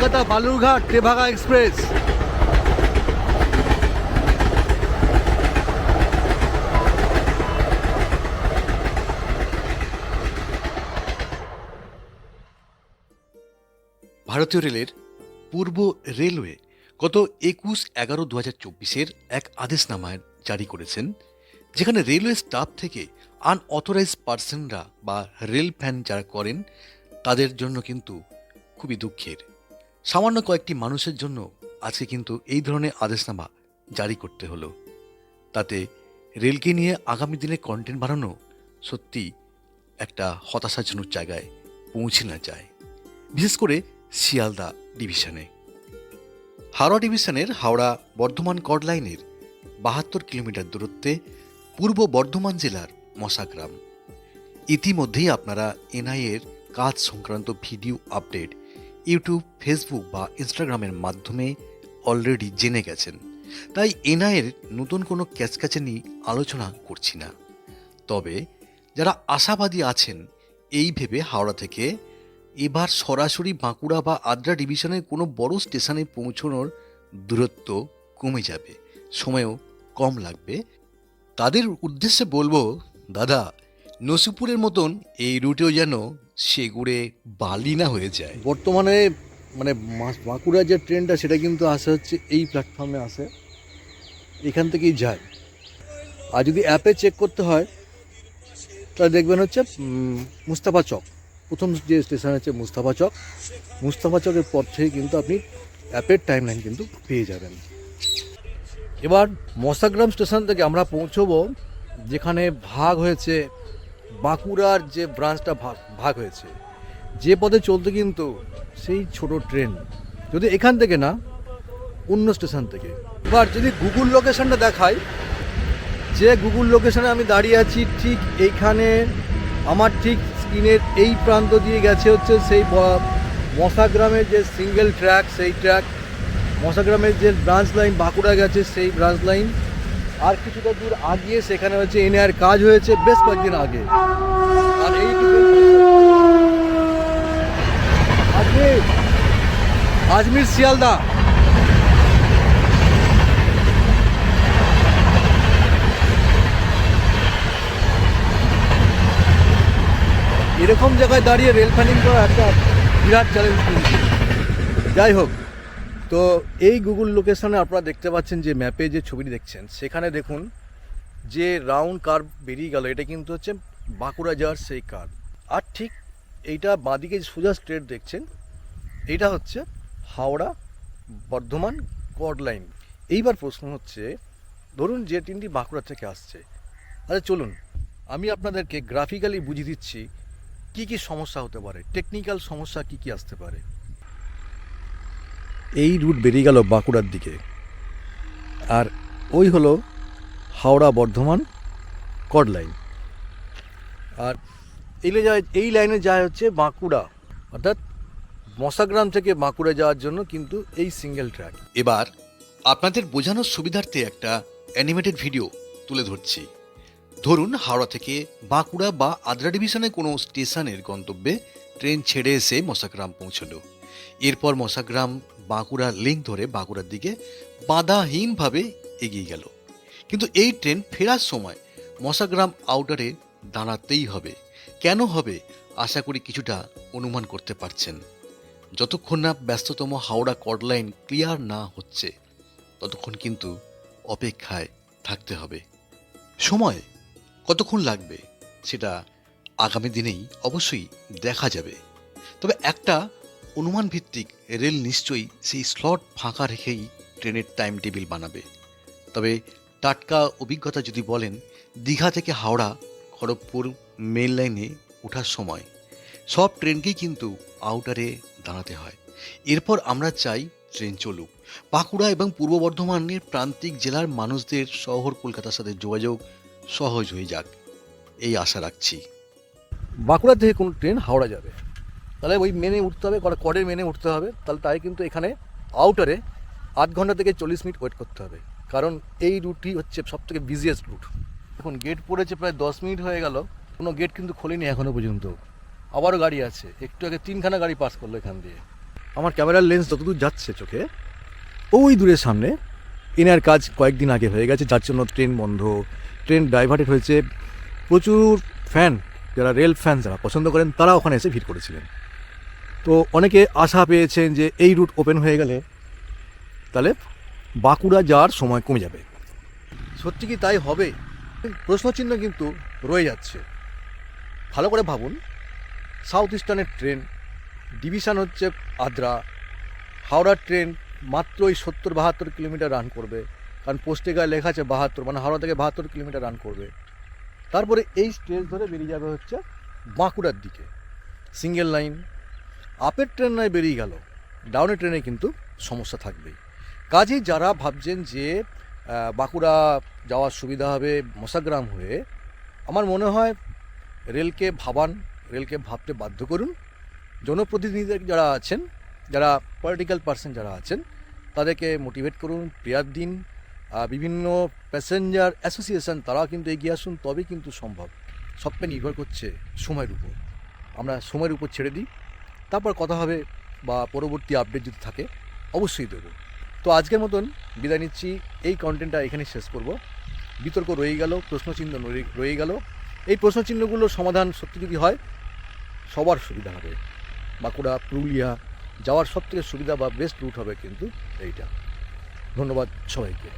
Kolkata Balurghat Tebhaga express. ভারতীয় রেলের পূর্ব railway গত একুশ এগারো দু হাজার চব্বিশের এক আদেশনামায় জারি করেছেন, যেখানে রেলওয়ে স্টাফ থেকে আনঅথরাইজ পার্সনরা বা রেল ফ্যান যারা করেন, তাদের জন্য কিন্তু খুবই দুঃখের। সামান্য কয়েকটি মানুষের জন্য আজকে কিন্তু এই ধরনের আদেশনামা জারি করতে হলো। তাতে রেলকে নিয়ে আগামী দিনে কন্টেন্ট বানানো সত্যি একটা হতাশাজনক জায়গায় পৌঁছে না যায়। বিশেষ করে শিয়ালদা ডিভিশনে। হাওড়া ডিভিশনের হাওড়া বর্ধমান কড লাইনের বাহাত্তর কিলোমিটার দূরত্বে পূর্ব বর্ধমান জেলার মশাগ্রাম। ইতিমধ্যেই আপনারা এনআইএর কাজ সংক্রান্ত ভিডিও আপডেট ইউটিউব, ফেসবুক বা ইনস্টাগ্রামের মাধ্যমে অলরেডি জেনে গেছেন। তাই এনআইয়ের নতুন কোনো ক্যাচক্যাচানি আলোচনা করছি না। তবে যারা আশাবাদী আছেন, এই ভেবে হাওড়া থেকে এবার সরাসরি বাঁকুড়া বা আদ্রা ডিভিশনের কোনো বড় স্টেশনে পৌঁছানোর দূরত্ব কমে যাবে, সময়ও কম লাগবে। তাদের উদ্দেশ্যে বলব, দাদা, নসিপুরের মতন এই রুটেও যেন সেগুড়ে বালি না হয়ে যায়। বর্তমানে মানে বাঁকুড়ার যে ট্রেনটা সেটা কিন্তু আসে হচ্ছে এই প্ল্যাটফর্মে আসে। এখান থেকেই যায়। আর যদি অ্যাপে চেক করতে হয়, তাহলে দেখবেন হচ্ছে মুস্তাফা চক। প্রথম যে স্টেশন হচ্ছে মুস্তাফা চক। মুস্তাফা চকের পর থেকে কিন্তু আপনি অ্যাপের টাইম লাইন কিন্তু পেয়ে যাবেন। এবার মশাগ্রাম স্টেশন থেকে আমরা পৌঁছবো, যেখানে ভাগ হয়েছে বাঁকুড়ার যে ব্রাঞ্চটা ভাগ ভাগ হয়েছে, যে পথে চলতে কিন্তু সেই ছোট ট্রেন যদি এখান থেকে না, অন্য স্টেশন থেকে। এবার যদি গুগল লোকেশনটা দেখায় যে গুগল লোকেশনে আমি দাঁড়িয়ে আছি, ঠিক এইখানে আমার ঠিক স্ক্রিনের এই প্রান্ত দিয়ে গেছে হচ্ছে সেই মশাগ্রামের যে সিঙ্গেল ট্র্যাক সেই ট্র্যাক মশাগ্রামের যে ব্রাঞ্চ লাইন বাঁকুড়া গেছে, সেই ব্রাঞ্চ লাইন আর কিছুটা দূর আগিয়ে সেখানে হচ্ছে এনআর কাজ হয়েছে বেশ কয়েকদিন আগে। আর এই আজমির আজমির শিয়ালদা। এরকম জায়গায় দাঁড়িয়ে রেল ফ্যানিং করা একটা বিরাট চ্যালেঞ্জ যাই হোক তো এই গুগল লোকেশনে আপনারা দেখতে পাচ্ছেন যে ম্যাপে যে ছবিটি দেখছেন, সেখানে দেখুন যে রাউন্ড কার্ভ বেরিয়ে গেল। এটা কিন্তু হচ্ছে বাঁকুড়া যাওয়ার সেই কার্ভ আর ঠিক এইটা বাঁদিকে সোজা স্ট্রেট দেখছেন, এটা হচ্ছে হাওড়া বর্ধমান কড লাইন এইবার প্রশ্ন হচ্ছে, ধরুন যে ট্রেনটি বাঁকুড়া থেকে আসছে আচ্ছা চলুন, আমি আপনাদেরকে গ্রাফিক্যালি বুঝিয়ে দিচ্ছি, কি কি সমস্যা হতে পারে টেকনিক্যাল সমস্যা কি কি আসতে পারে। এই রুট বেরিয়ে গেল বাঁকুড়ার দিকে। আর ওই হলো হাওড়া বর্ধমান কড লাইন। আর এই যায়, এই লাইনে যায় হচ্ছে বাঁকুড়া। অর্থাৎ মশাগ্রাম থেকে বাঁকুড়া যাওয়ার জন্য কিন্তু এই সিঙ্গেল ট্র্যাক এবার আপনাদের বোঝানোর সুবিধার্থে একটা অ্যানিমেটেড ভিডিও তুলে ধরছি। ধরুন হাওড়া থেকে বাঁকুড়া বা আদ্রা ডিভিশনের কোনো স্টেশনের গন্তব্যে ট্রেন ছেড়ে এসে মশাগ্রাম পৌঁছলো। এরপর মশাগ্রাম বাঁকুড়া লিঙ্ক ধরে বাঁকুড়ার দিকে বাধাহীনভাবে এগিয়ে গেল। কিন্তু এই ট্রেন ফেরার সময় মশাগ্রাম আউটারে দাঁড়াতেই হবে। কেন হবে? আশা করি কিছুটা অনুমান করতে পারছেন। যতক্ষণ না ব্যস্ততম হাওড়া কড লাইন ক্লিয়ার না হচ্ছে, ততক্ষণ কিন্তু অপেক্ষায় থাকতে হবে। সময় কতক্ষণ লাগবে সেটা আগামী দিনেই অবশ্যই দেখা যাবে। তবে একটা অনুমান ভিত্তিক রেল নিশ্চয়ই সেই স্লট ফাঁকা রেখেই ট্রেনের টাইম টেবিল বানাবে। তবে টাটকা অভিজ্ঞতা যদি বলেন, দীঘা থেকে হাওড়া, খড়গপুর মেল লাইনে ওঠার সময়। সব ট্রেনকেই কিন্তু আউটারে দাঁড়াতে হয়। এরপর আমরা চাই ট্রেন চলুক। বাঁকুড়া এবং পূর্ব বর্ধমানের প্রান্তিক জেলার মানুষদের শহর কলকাতার সাথে যোগাযোগ সহজ হয়ে যাক। এই আশা রাখছি। বাঁকুড়া থেকে কোনো ট্রেন হাওড়া যাবে। তাহলে ওই মেনে উঠতে হবে কড়- কড়ের মেনে উঠতে হবে। তাহলে তাই কিন্তু এখানে আউটারে আধ ঘণ্টা থেকে চল্লিশ মিনিট ওয়েট করতে হবে। কারণ এই রুটটি হচ্ছে সব থেকে বিজিয়েস্ট রুট এখন গেট পড়েছে প্রায় দশ মিনিট হয়ে গেল। কোনো গেট কিন্তু খোলেনি এখনও পর্যন্ত। আবারও গাড়ি আছে। একটু আগে তিনখানা গাড়ি পাস করল এখান দিয়ে। আমার ক্যামেরার লেন্স যতদূর যাচ্ছে চোখে, ওই দূরের সামনে এনার কাজ কয়েকদিন আগে হয়ে গেছে, যার জন্য ট্রেন বন্ধ। ট্রেন ডাইভার্টেড হয়েছে। প্রচুর ফ্যান যারা রেল ফ্যান যারা পছন্দ করেন, তারা ওখানে এসে ভিড় করেছিলেন। তো অনেকে আশা পেয়েছেন যে এই রুট ওপেন হয়ে গেলে তাহলে বাঁকুড়া যাওয়ার সময় কমে যাবে। সত্যি কি তাই হবে? প্রশ্নচিহ্ন কিন্তু রয়ে যাচ্ছে। ভালো করে ভাবুন। সাউথ ইস্টার্নের ট্রেন ডিভিশন হচ্ছে আদ্রা। হাওড়ার ট্রেন মাত্র ওই সত্তর বাহাত্তর কিলোমিটার রান করবে। কারণ পোস্টে গায়ে লেখা আছে বাহাত্তর মানে হাওড়া থেকে বাহাত্তর কিলোমিটার রান করবে। তারপরে এই স্টেজ ধরে বেরিয়ে যাবে হচ্ছে বাঁকুড়ার দিকে। সিঙ্গেল লাইন আপের ট্রেন নয়, বেরিয়ে গেল। ডাউনের ট্রেনে কিন্তু সমস্যা থাকবেই। কাজেই যারা ভাবছেন যে বাঁকুড়া যাওয়ার সুবিধা হবে মশাগ্রাম হয়ে, আমার মনে হয় রেলকে ভাবান, রেলকে ভাবতে বাধ্য করুন। জনপ্রতিনিধিদের যারা আছেন, যারা পলিটিক্যাল পার্সন যারা আছেন, তাদেরকে মোটিভেট করুন প্রেয়ার দিন। বিভিন্ন প্যাসেঞ্জার অ্যাসোসিয়েশন তারাও কিন্তু এগিয়ে আসুন, তবেই কিন্তু সম্ভব। সবটা নির্ভর করছে সময়ের উপর। আমরা সময়ের উপর ছেড়ে দিই। তারপর কথা হবে বা পরবর্তী আপডেট যদি থাকে, অবশ্যই দেবো তো আজকের মতন বিদায় নিচ্ছি। এই কন্টেন্টটা এখানে শেষ করব। বিতর্ক রয়ে গেল, প্রশ্নচিহ্ন রয়ে- গেল। এই প্রশ্নচিহ্নগুলোর সমাধান সত্যি যদি হয়, সবার সুবিধা হবে। বাঁকুড়া, পুরুলিয়া যাওয়ার সব থেকে সুবিধা বা বেস্ট রুট হবে কিন্তু এইটা। ধন্যবাদ সবাইকে।